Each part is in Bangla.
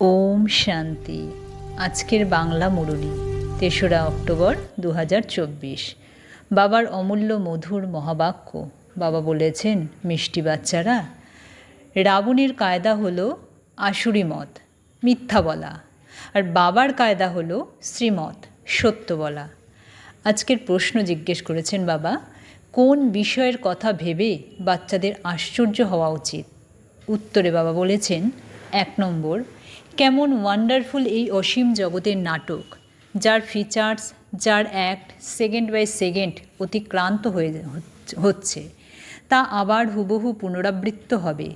ওম শান্তি। আজকের বাংলা মুরুলি, তেসরা অক্টোবর দু হাজার চব্বিশ। বাবার অমূল্য মধুর মহাবাক্য, বাবা বলেছেন, মিষ্টি বাচ্চারা, রাবণের কায়দা হলো আশুরি মত, মিথ্যা বলা। আর বাবার কায়দা হলো শ্রীমত, সত্য বলা। আজকের প্রশ্ন জিজ্ঞেস করেছেন বাবা, কোন বিষয়ের কথা ভেবে বাচ্চাদের আশ্চর্য হওয়া উচিত? উত্তরে বাবা বলেছেন, এক নম্বর কেমন ওয়ান্ডারফুল এই অসীম জগতের নাটক, যার ফিচার্স যার অ্যাক্ট সেকেন্ড বাই সেকেন্ড অতিক্রান্ত হয়ে হচ্ছে তা আবার হুবহু পুনরাবৃত্ত হবে।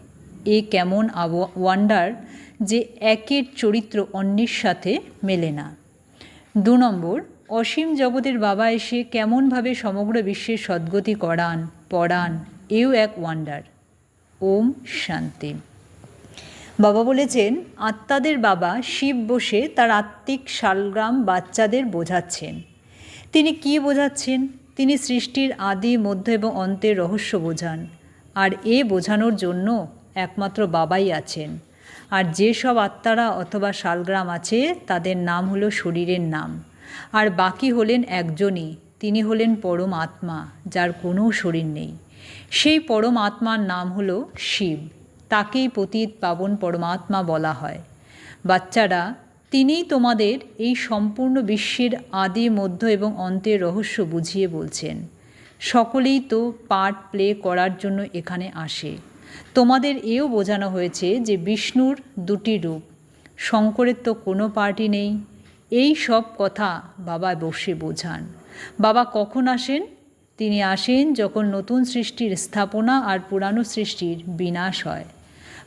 এ কেমন ওয়ান্ডার যে একের চরিত্র অন্যের সাথে মেলে না। দু নম্বর, অসীম জগতের বাবা এসে কেমনভাবে সমগ্র বিশ্বের সদ্গতি করান, পড়ান, এও এক ওয়ান্ডার ওম শান্তি বাবা বলেছেন, আত্মাদের বাবা শিব বসে তার আত্মিক শালগ্রাম বাচ্চাদের বোঝাচ্ছেন। তিনি কি বোঝাচ্ছেন? তিনি সৃষ্টির আদি, মধ্য এবং অন্তের রহস্য বোঝান। আর এ বোঝানোর জন্য একমাত্র বাবাই আছেন। আর যেসব আত্মারা অথবা শালগ্রাম আছে, তাদের নাম হলো শরীরের নাম। আর বাকি হলেন একজনই, তিনি হলেন পরম আত্মা, যার কোনো শরীর নেই। সেই পরম আত্মার নাম হলো শিব। তাকেই পতীত পাবন পরমাত্মা বলা হয়। বাচ্চারা, তিনিই তোমাদের এই সম্পূর্ণ বিশ্বের আদি, মধ্য এবং অন্তের রহস্য বুঝিয়ে বলছেন। সকলেই তো পার্ট প্লে করার জন্য এখানে আসে। তোমাদের এও বোঝানো হয়েছে যে বিষ্ণুর দুটি রূপ। শঙ্করের তো কোনো পার্টি নেই। এই সব কথা বাবা বসে বোঝান। বাবা কখন আসেন? তিনি আসেন যখন নতুন সৃষ্টির স্থাপনা আর পুরানো সৃষ্টির বিনাশ হয়।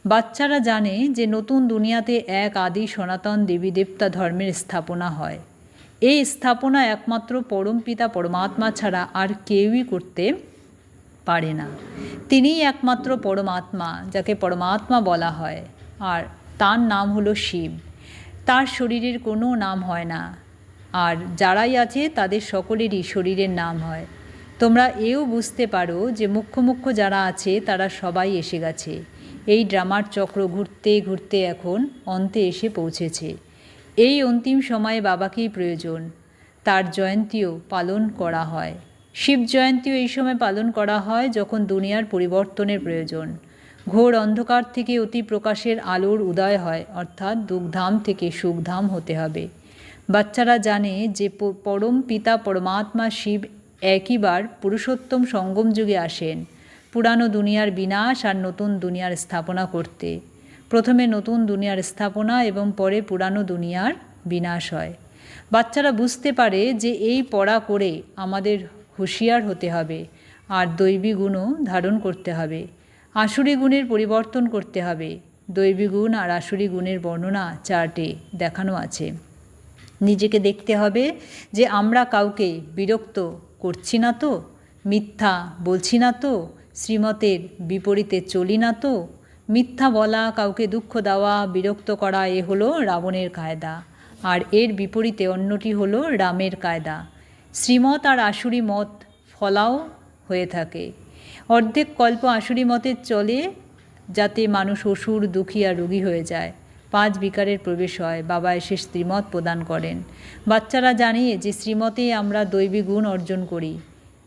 বাচ্চারা জানে যে নতুন দুনিয়াতে এক আদি সনাতন দেবী দেবতা ধর্মের স্থাপনা হয়। এই স্থাপনা একমাত্র পরম পিতা পরমাত্মা ছাড়া আর কেউই করতে পারে না। তিনিই একমাত্র পরমাত্মা, যাকে পরমাত্মা বলা হয়। আর তার নাম হলো শিব। তার শরীরের কোনো নাম হয় না। আর যারাই আছে, তাদের সকলেরই শরীরের নাম হয়। তোমরা এও বুঝতে পারো যে মুখ্য মুখ্য যারা আছে, তারা সবাই এসে গেছে। এই ড্রামার চক্র ঘুরতে ঘুরতে এখন অন্তে এসে পৌঁছেছে। এই অন্তিম সময়ে বাবাকেই প্রয়োজন। তার জয়ন্তীও পালন করা হয়। শিব জয়ন্তীও এই সময় পালন করা হয় যখন দুনিয়ার পরিবর্তনের প্রয়োজন। ঘোর অন্ধকার থেকে অতি প্রকাশের আলোর উদয় হয়, অর্থাৎ দুঃখধাম থেকে সুখধাম হতে হবে। বাচ্চারা জানে যে পরম পিতা পরমাত্মা শিব একইবার পুরুষোত্তম সঙ্গম যুগে আসেন। পুরানো দুনিয়ার বিনাশ আর নতুন দুনিয়ার স্থাপনা করতে। প্রথমে নতুন দুনিয়ার স্থাপনা এবং পরে পুরানো দুনিয়ার বিনাশ হয়। বাচ্চারা বুঝতে পারে যে এই পড়া করে আমাদের হুঁশিয়ার হতে হবে, আর দৈবী গুণও ধারণ করতে হবে। আসুরি গুণের পরিবর্তন করতে হবে। দৈবী গুণ আর আসুরি গুণের বর্ণনা চার্টে দেখানো আছে। নিজেকে দেখতে হবে যে আমরা কাউকে বিরক্ত করছি না তো, মিথ্যা বলছি না তো শ্রীমতের বিপরীতে চলি না তো? মিথ্যা বলা, কাউকে দুঃখ দেওয়া, বিরক্ত করা, এ হলো রাবণের কায়দা। আর এর বিপরীতে অন্যটি হলো রামের কায়দা। শ্রীমত আর আসুরি মত ফলাও হয়ে থাকে। অর্ধেক কল্প আসুরি মতের চলে, যাতে মানুষ অসুর, দুঃখী আর রোগী হয়ে যায়। পাঁচ বিকারের প্রবেশ হয়, বাবা এসে শ্রীমত প্রদান করেন। বাচ্চারা জানে যে শ্রীমতে আমরা দৈবী গুণ অর্জন করি।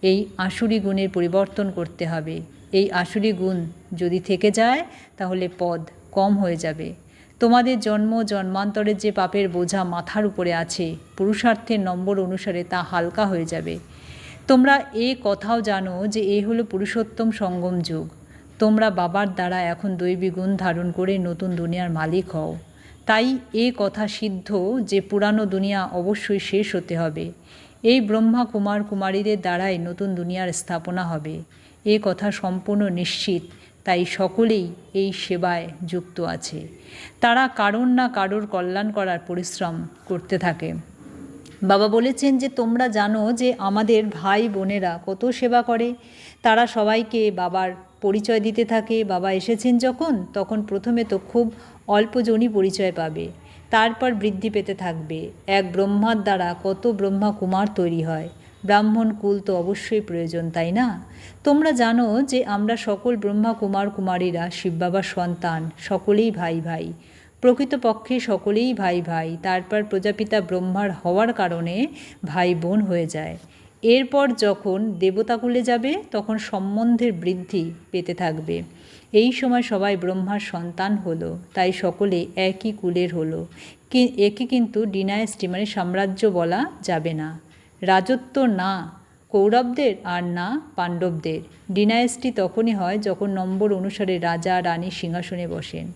এই আসুরি গুণের পরিবর্তন করতে হবে। এই আসুরি গুণ যদি থেকে যায়, তাহলে পদ কম হয়ে যাবে। তোমাদের জন্ম, জন্মান্তরের যে পাপের বোঝা মাথার উপরে আছে, পুরুষার্থের নম্বর অনুসারে তা হালকা হয়ে যাবে। তোমরা এ কথাও জানো যে এই হলো পুরুষোত্তম সঙ্গম যুগ। তোমরা বাবার দ্বারা এখন দৈবী গুণ ধারণ করে নতুন দুনিয়ার মালিক হও। তাই এ কথা সিদ্ধ যে পুরানো দুনিয়া অবশ্যই শেষ হতে হবে। এই ব্রহ্মা কুমার কুমারীদের দ্বারাই নতুন দুনিয়ার স্থাপনা হবে। এ কথা সম্পূর্ণ নিশ্চিত, তাই সকলেই এই সেবায় যুক্ত আছে। তারা কারণ না কারোর কল্যাণ করার পরিশ্রম করতে থাকে। বাবা বলেছেন যে, তোমরা জানো যে আমাদের ভাই বোনেরা কত সেবা করে। তারা সবাইকে বাবার পরিচয় দিতে থাকে। বাবা এসেছেন যখন, তখন প্রথমে তো খুব অল্পজনই পরিচয় পাবে। তারপর বৃদ্ধি পেতে থাকবে। এক ব্রহ্মার দ্বারা কত ব্রহ্মা কুমার তৈরি হয়? ব্রাহ্মণ কুল তো অবশ্যই প্রয়োজন, তাই না? তোমরা জানো যে আমরা সকল ব্রহ্মা কুমার কুমারীরা, শিব বাবার সন্তান, সকলেই ভাই ভাই। প্রকৃতপক্ষে সকলেই ভাই ভাই, তারপর প্রজাপিতা ব্রহ্মার হওয়ার কারণে ভাই বোন হয়ে যায়। এরপর যখন দেবতাকুলে যাবে, তখন সম্বন্ধের বৃদ্ধি পেতে থাকবে। এই সময় সবাই ব্রহ্মার সন্তান হলো, তাই সকলে একই কুলের হলো। একে কিন্তু ডিনায়াস্টি মানে সাম্রাজ্য বলা যাবে না। রাজত্ব না কৌরবদের আর না পাণ্ডবদের। ডিনায়াস্টি তখনই হয় যখন নম্বর অনুসারে রাজা, রানী সিংহাসনে বসেন।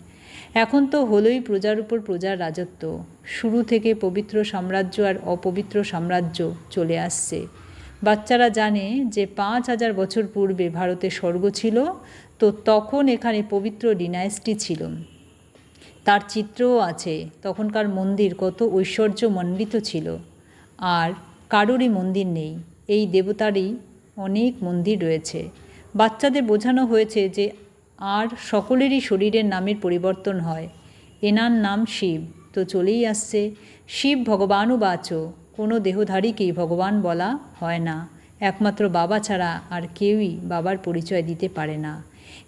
এখন তো হলোই প্রজার উপর প্রজার রাজত্ব। শুরু থেকে পবিত্র সাম্রাজ্য আর অপবিত্র সাম্রাজ্য চলে আসছে। বাচ্চারা জানে যে পাঁচ হাজার বছর পূর্বে ভারতে স্বর্গ ছিল তো তখন এখানে পবিত্র ডিনাইসটি ছিল তার চিত্রও আছে, তখনকার মন্দির কত ঐশ্বর্যমণ্ডিত ছিল। আর কারোরই মন্দির নেই, এই দেবতারই অনেক মন্দির রয়েছে। বাচ্চাদের বোঝানো হয়েছে যে আর সকলেরই শরীরের নামের পরিবর্তন হয়। এনার নাম শিব, তো চলেই আসছে। শিব ভগবানও বাচ, কোনো দেহধারীকেই ভগবান বলা হয় না। একমাত্র বাবা ছাড়া আর কেউই বাবার পরিচয় দিতে পারে না।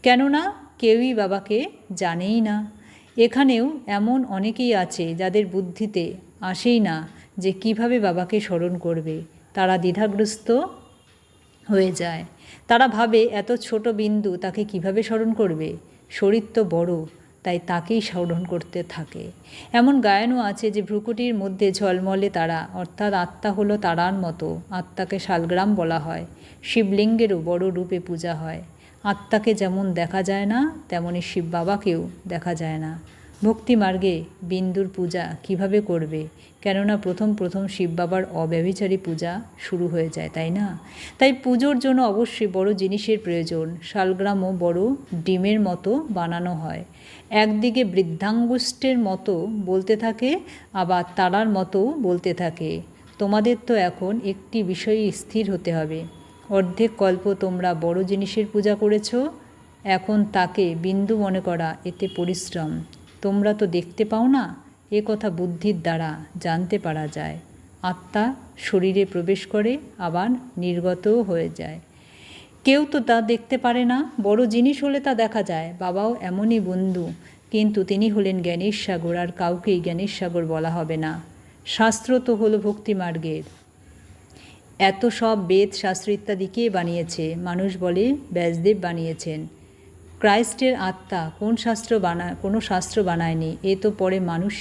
কেননা কেউই বাবাকে জানেই না। এখানেও এমন অনেকেই আছে যাদের বুদ্ধিতে আসেই না যে কীভাবে বাবাকে স্মরণ করবে। তারা দ্বিধাগ্রস্ত হয়ে যায়। তারা ভাবে, এত ছোট বিন্দু তাকে কীভাবে স্মরণ করবে? শরীর তো বড়, তাই তাকেই স্মরণ করতে থাকে। এমন গায়নও আছে যে ভ্রুকুটির মধ্যে ঝলমলে তারা, অর্থাৎ আত্মা হলো তারার মতো, আত্মাকে শালগ্রাম বলা হয়। শিবলিঙ্গেরও বড় রূপে পূজা হয়। আত্মাকে যেমন দেখা যায় না, তেমনি শিব বাবাকেও দেখা যায় না। ভক্তি মার্গে বিন্দুর পূজা কীভাবে করবে? কেননা প্রথম প্রথম শিব বাবার অব্যভিচারী পূজা শুরু হয়ে যায়, তাই না? তাই পুজোর জন্য অবশ্যই বড় জিনিসের প্রয়োজন। শালগ্রামও বড় ডিমের মতো বানানো হয়। একদিকে বৃদ্ধাঙ্গুষ্ঠের মতো বলতে থাকে, আবার তারার মতো বলতে থাকে। তোমাদের তো এখন একটি বিষয়ে স্থির হতে হবে। অর্ধেক কল্প তোমরা বড় জিনিসের পূজা করেছ, এখন তাকে বিন্দু মনে করা এতে পরিশ্রম। তোমরা তো দেখতে পাও না, এ কথা বুদ্ধির দ্বারা জানতে পারা যায়। আত্মা শরীরে প্রবেশ করে, আবার নির্গতও হয়ে যায়। কেউ তো তা দেখতে পারে না, বড় জিনিস হলে তা দেখা যায়, বাবাও এমনই বন্ধু, কিন্তু তিনি হলেন জ্ঞানের সাগর, আর কাউকেই জ্ঞানের সাগর বলা হবে না। শাস্ত্র তো হলো ভক্তিমার্গের। এত সব বেদ শাস্ত্র ইত্যাদি কে বানিয়েছে, মানুষ বলে ব্যাসদেব বানিয়েছেন। ক্রাইস্টের আত্মা কোন শাস্ত্র বানায় কোনো শাস্ত্র বানায়নি, এ তো পরে মানুষ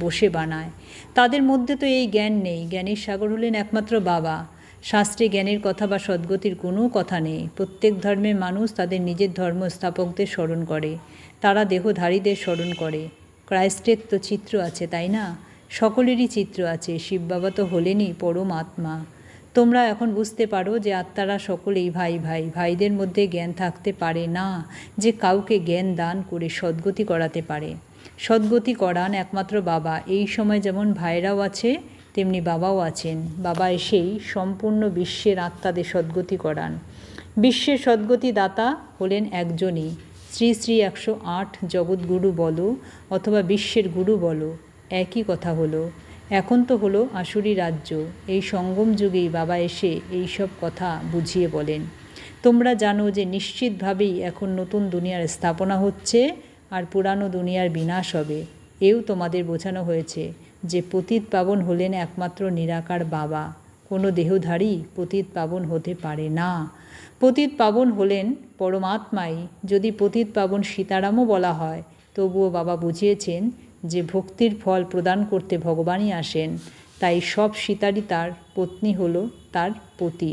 বসে বানায়। তাদের মধ্যে তো এই জ্ঞান নেই, জ্ঞানের সাগর হলেন একমাত্র বাবা। শাস্ত্রে জ্ঞানের কথা বা সদ্গতির কোনো কথা নেই। প্রত্যেক ধর্মের মানুষ তাদের নিজের ধর্ম স্থাপকদের স্মরণ করে, তারা দেহধারীদের স্মরণ করে। ক্রাইস্টের তো চিত্র আছে, তাই না? সকলেরই চিত্র আছে, শিব বাবা তো হলেনই পরম আত্মা। তোমরা এখন বুঝতে পারো যে আত্মারা সকলেই ভাই ভাই। ভাইদের মধ্যে জ্ঞান থাকতে পারে না যে কাউকে জ্ঞান দান করে সদ্গতি করাতে পারে। সদ্গতি করান একমাত্র বাবা। এই সময় যেমন ভাইরাও আছে, তেমনি বাবাও আছেন। বাবা এসেই সম্পূর্ণ বিশ্বের আত্মাদের সদ্গতি করান। বিশ্বের সদ্গতি দাতা হলেন একজনই। শ্রী শ্রী একশো আট জগৎগুরু বলো অথবা বিশ্বের গুরু বলো। একই কথা হলো। এখন তো হলো আসুরি রাজ্য। এই সঙ্গম যুগেই বাবা এসে এই সব কথা বুঝিয়ে বলেন। তোমরা জানো যে নিশ্চিতভাবেই এখন নতুন দুনিয়ার স্থাপনা হচ্ছে আর পুরানো দুনিয়ার বিনাশ হবে। এও তোমাদের বোঝানো হয়েছে যে পতিত পাবন হলেন একমাত্র নিরাকার বাবা। কোনো দেহধারী পতিত পাবন হতে পারে না। পতিত পাবন হলেন পরমাত্মাই। যদি পতিত পাবন সীতারামও বলা হয়, তবুও বাবা বুঝিয়েছেন যে ভক্তির ফল প্রদান করতে ভগবানই আসেন, তাই সব সীতারই তার পত্নী হল তার পতি,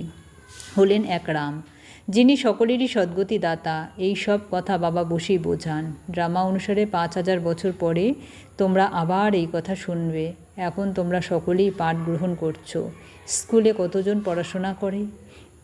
হলেন এক রাম। যিনি সকলেরই সদ্গতি দাতা, এই সব কথা বাবা বসেই বোঝান। ড্রামা অনুসারে পাঁচ হাজার বছর পরে তোমরা আবার এই কথা শুনবে। এখন তোমরা সকলেই পাঠ গ্রহণ করছ। স্কুলে কতজন পড়াশোনা করে?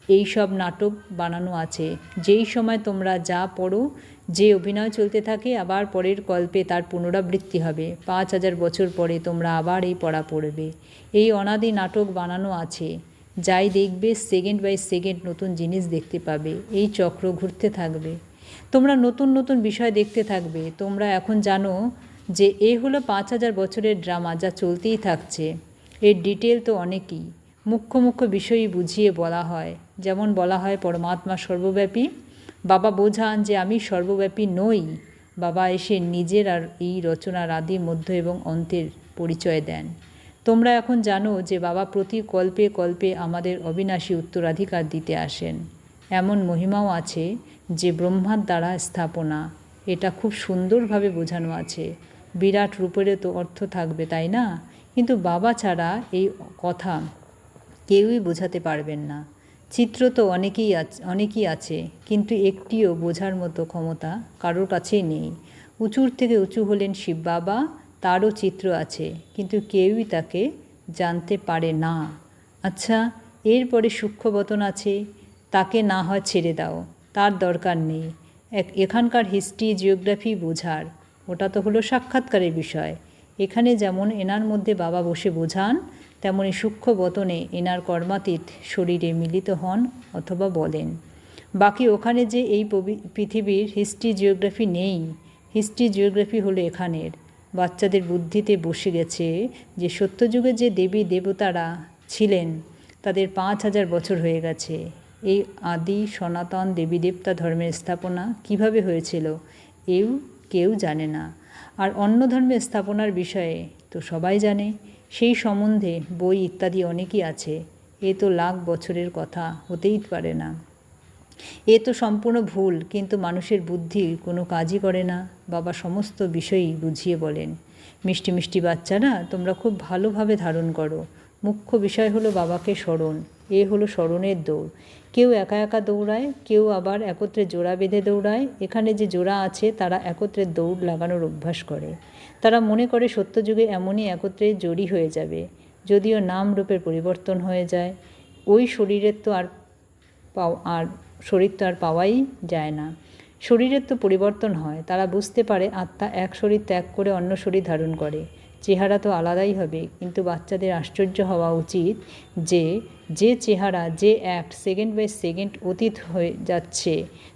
এই সব নাটক বানানো আছে। যেই সময় তোমরা যা পড়ো যে অভিনয় চলতে থাকে, আবার পরের কল্পে তার পুনরাবৃত্তি হবে। পাঁচ হাজার বছর পরে তোমরা আবার এই পড়া পড়বে। এই অনাদি নাটক বানানো আছে। যাই দেখবে, সেকেন্ড বাই সেকেন্ড নতুন জিনিস দেখতে পাবে। এই চক্র ঘুরতে থাকবে। তোমরা নতুন নতুন বিষয় দেখতে থাকবে। তোমরা এখন জানো যে এ হলো পাঁচ হাজার বছরের ড্রামা যা চলতেই থাকছে। এর ডিটেল তো অনেকই। মুখ্য মুখ্য বিষয়ই বুঝিয়ে বলা হয়। যেমন বলা হয়, পরমাত্মা সর্বব্যাপী। বাবা বোঝান যে আমি সর্বব্যাপী নই। বাবা এসে নিজের আর এই রচনার আদি মধ্য এবং অন্তের পরিচয় দেন। তোমরা এখন জানো যে বাবা প্রতি কল্পে কল্পে আমাদের অবিনাশী উত্তরাধিকার দিতে আসেন। এমন মহিমাও আছে যে ব্রহ্মার দ্বারা স্থাপনা। এটা খুব সুন্দরভাবে বোঝানো আছে। বিরাট রূপেরও তো অর্থ থাকবে, তাই না? কিন্তু বাবা ছাড়া এই কথা কেউই বোঝাতে পারবেন না। চিত্র তো অনেকেই আছে, অনেকই আছে, কিন্তু একটিও বোঝার মতো ক্ষমতা কারোর কাছেই নেই। উঁচুর থেকে উঁচু হলেন শিব বাবা, তারও চিত্র আছে, কিন্তু কেউই তাকে জানতে পারে না। আচ্ছা এরপরে সূক্ষ্মবতন আছে, তাকে না হয় ছেড়ে দাও, তার দরকার নেই। এক, এখানকার হিস্ট্রি জিওগ্রাফি বোঝার, ওটা তো হলো সাক্ষাৎকারের বিষয়। এখানে যেমন এনার মধ্যে বাবা বসে বোঝান তেমনি সূক্ষ্ম বতনে এনার কর্মাতীত শরীরে মিলিত হন অথবা বলেন, বাকি ওখানে যে এই পৃথিবীর হিস্ট্রি জিওগ্রাফি নেই হিস্ট্রি জিওগ্রাফি হলো এখানের। বাচ্চাদের বুদ্ধিতে বসে গেছে যে সত্যযুগে যে দেবী দেবতারা ছিলেন, তাদের পাঁচ হাজার বছর হয়ে গেছে। এই আদি সনাতন দেবী দেবতা ধর্মের স্থাপনা কীভাবে হয়েছিল, এও কেউ জানে না। আর অন্য ধর্মের স্থাপনার বিষয়ে তো সবাই জানে সেই সম্বন্ধে বই ইত্যাদি অনেকই আছে। এ তো লাখ বছরের কথা, হতেই পারে না। এ তো সম্পূর্ণ ভুল, কিন্তু মানুষের বুদ্ধি কোনো কাজই করে না, বাবা সমস্ত বিষয়ই বুঝিয়ে বলেন। মিষ্টি মিষ্টি বাচ্চারা, তোমরা খুব ভালোভাবে ধারণ করো। মুখ্য বিষয় হলো বাবাকে স্মরণ। এ হলো স্মরণের দৌড়। কেউ একা একা দৌড়ায়, কেউ আবার একত্রে জোড়া বেঁধে দৌড়ায়। এখানে যে জোড়া আছে, তারা একত্রে দৌড় লাগানোর অভ্যাস করে। তারা মনে করে সত্যযুগে এমনই একত্রে জড়ি হয়ে যাবে, যদিও নাম রূপের পরিবর্তন হয়ে যায়। ওই শরীরের তো আর আর শরীর তো আর পাওয়াই যায় না। শরীরের তো পরিবর্তন হয়, তারা বুঝতে পারে আত্মা এক শরীর ত্যাগ করে অন্য শরীর ধারণ করে। চেহারা তো আলাদাই হবে, কিন্তু বাচ্চাদের আশ্চর্য হওয়া উচিত যে যে চেহারা, যে অ্যাক্ট সেকেন্ড বাই সেকেন্ড অতীত হয়ে যাচ্ছে,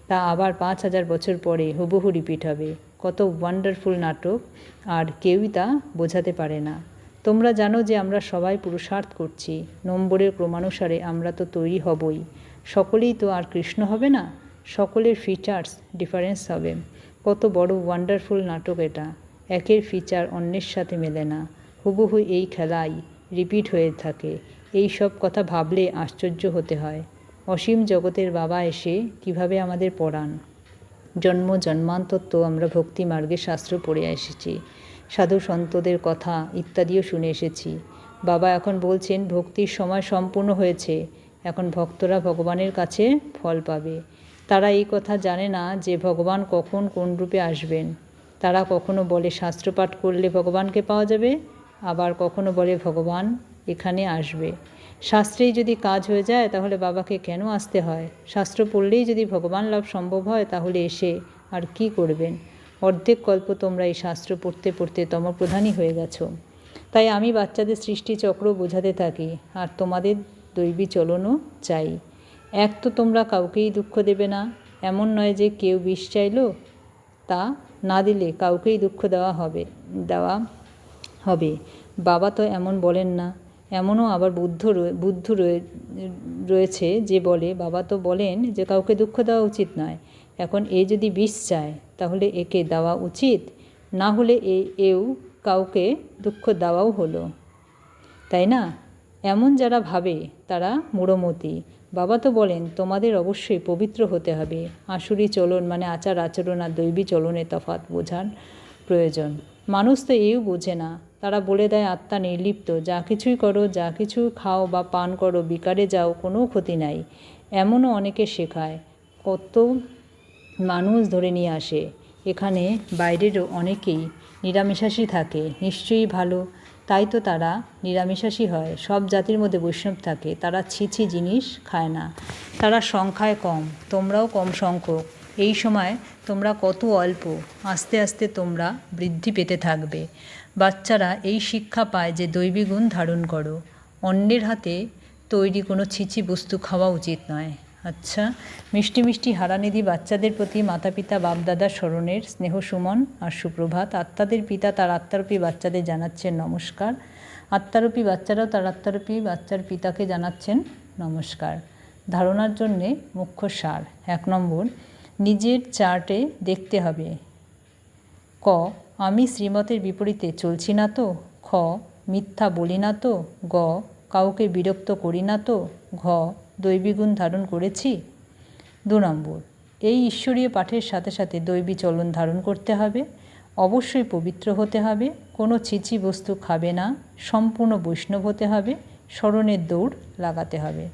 তা আবার পাঁচ হাজার বছর পরে হুবহু রিপিট হবে। কত ওয়ান্ডারফুল নাটক, আর কেউই তা বোঝাতে পারে না। তোমরা জানো যে আমরা সবাই পুরুষার্থ করছি, নম্বরের ক্রমানুসারে আমরা তো তৈরি হবই। সকলেই তো আর কৃষ্ণ হবে না? সকলের ফিচার্স ডিফারেন্স হবে। কত বড় ওয়ান্ডারফুল নাটক এটা। একের ফিচার অন্যের সাথে মেলে না। হুবহু এই খেলাই রিপিট হয়ে থাকে। এই সব কথা ভাবলে আশ্চর্য হতে হয়। অসীম জগতের বাবা এসে কীভাবে আমাদের পড়ান? জন্ম, জন্মান্তর তো আমরা ভক্তি মার্গের শাস্ত্র পড়ে এসেছি। সাধু সন্তদের কথা ইত্যাদিও শুনে এসেছি। বাবা এখন বলছেন, ভক্তির সময় সম্পূর্ণ হয়েছে। এখন ভক্তরা ভগবানের কাছে ফল পাবে। তারা এই কথা জানে না যে ভগবান কখন কোন রূপে আসবেন। তারা কখনো বলে শাস্ত্রপাঠ করলে ভগবানকে পাওয়া যাবে, আবার কখনো বলে ভগবান এখানে আসবে। শাস্ত্রেই যদি কাজ হয়ে যায়, তাহলে বাবাকে কেন আসতে হয়? শাস্ত্র পড়লেই যদি ভগবান লাভ সম্ভব হয়, তাহলে এসে আর কি করবেন? অর্ধেক কল্প তোমরা এই শাস্ত্র পড়তে পড়তে তমপ্রধানই হয়ে গেছো। তাই আমি বাচ্চাদের সৃষ্টি চক্র বোঝাতে থাকি, আর তোমাদের দৈবী চলনও চাই। এক তো তোমরা কাউকেই দুঃখ দেবে না, এমন নয় যে কেউ বিষ চাইলো, তা না দিলে কাউকেই দুঃখ দেওয়া হবে দেওয়া হবে। বাবা তো এমন বলেন না। এমনও আবার বুদ্ধ বুদ্ধ রয়েছে যে বলে, বাবা তো বলেন যে কাউকে দুঃখ দেওয়া উচিত নয়। এখন এ যদি বিষ চায়, তাহলে একে দেওয়া উচিত। না হলে এ, এও কাউকে দুঃখ দেওয়াও হলো। তাই না? এমন যারা ভাবে, তারা মোড়মতি। বাবা তো বলেন, তোমাদের অবশ্যই পবিত্র হতে হবে। আসুরি চলন মানে আচার আচরণ আর দৈবী চলনে তফাৎ বোঝার প্রয়োজন। মানুষ তো এও বোঝে না। তারা বলে দেয়, আত্মা নির্লিপ্ত। যা কিছুই করো, যা কিছু খাও বা পান করো, বিকারে যাও, কোনো ক্ষতি নাই। এমনও অনেকে শেখায়, কত মানুষ ধরে নিয়ে আসে। এখানে বাইরেরও অনেকেই নিরামিষাসী থাকে। নিশ্চয়ই ভালো। তাই তো তারা নিরামিষাসী হয়। সব জাতির মধ্যে বৈষ্ণব থাকে। তারা ছিছি জিনিস খায় না। তারা সংখ্যায় কম। তোমরাও কম সংখ্যক। এই সময় তোমরা কত অল্প। আস্তে আস্তে তোমরা বৃদ্ধি পেতে থাকবে। বাচ্চারা এই শিক্ষা পায় যে দৈবী গুণ ধারণ করো। অন্যের হাতে তৈরি কোনো ছিচি বস্তু খাওয়া উচিত নয়। আচ্ছা মিষ্টি মিষ্টি হারানিধি বাচ্চাদের প্রতি মাতা পিতা বাপদাদা স্মরণের স্নেহ সুমন আর সুপ্রভাত। আত্মাদের পিতা তার আত্মারূপী বাচ্চাদের জানাচ্ছেন নমস্কার। আত্মারূপী বাচ্চারাও তার আত্মারূপী বাচ্চার পিতাকে জানাচ্ছেন নমস্কার। ধারণার জন্যে মুখ্য সার। এক নম্বর, নিজের চার্টে দেখতে হবে। ক, আমি শ্রীমতের বিপরীতে চলছি না তো? খ, মিথ্যা বলি না তো? গ, কাউকে বিরক্ত করি না তো? ঘ দৈবীগুণ ধারণ করেছি? দু নম্বর, এই ঈশ্বরীয় পাঠের সাথে সাথে দৈবী চলন ধারণ করতে হবে। অবশ্যই পবিত্র হতে হবে। কোনো চিচি বস্তু খাবে না। সম্পূর্ণ বৈষ্ণব হতে হবে। স্মরণের দৌড় লাগাতে হবে।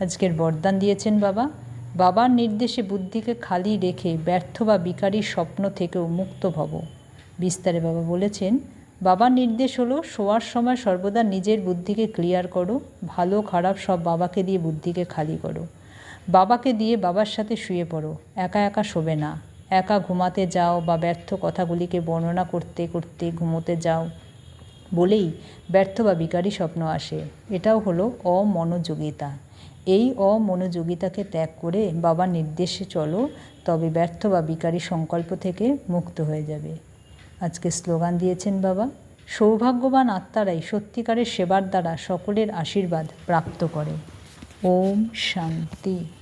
আজকের বরদান দিয়েছেন বাবা। বাবার নির্দেশে বুদ্ধিকে খালি রেখে ব্যর্থ বা বিকারী স্বপ্ন থেকেও মুক্ত ভব। বিস্তারে বাবা বলেছেন বাবার নির্দেশ হলো, শোয়ার সময় সর্বদা নিজের বুদ্ধিকে ক্লিয়ার করো, ভালো, খারাপ সব বাবাকে দিয়ে বুদ্ধিকে খালি করো। বাবাকে দিয়ে বাবার সাথে শুয়ে পড়ো, একা একা শোবে না। একা ঘুমাতে যাও বা ব্যর্থ কথাগুলিকে বর্ণনা করতে করতে ঘুমোতে যাও। বলেই ব্যর্থ বা বিকারী স্বপ্ন আসে। এটাও হলো অমনোযোগিতা। এই অমনোযোগিতাকে ত্যাগ করে বাবার নির্দেশে চলো, তবে ব্যর্থ বা বিকারী সংকল্প থেকে মুক্ত হয়ে যাবে। আজকে স্লোগান দিয়েছেন বাবা। সৌভাগ্যবান আত্মারাই সত্যিকারের সেবার দ্বারা সকলের আশীর্বাদ প্রাপ্ত করে। ওম শান্তি।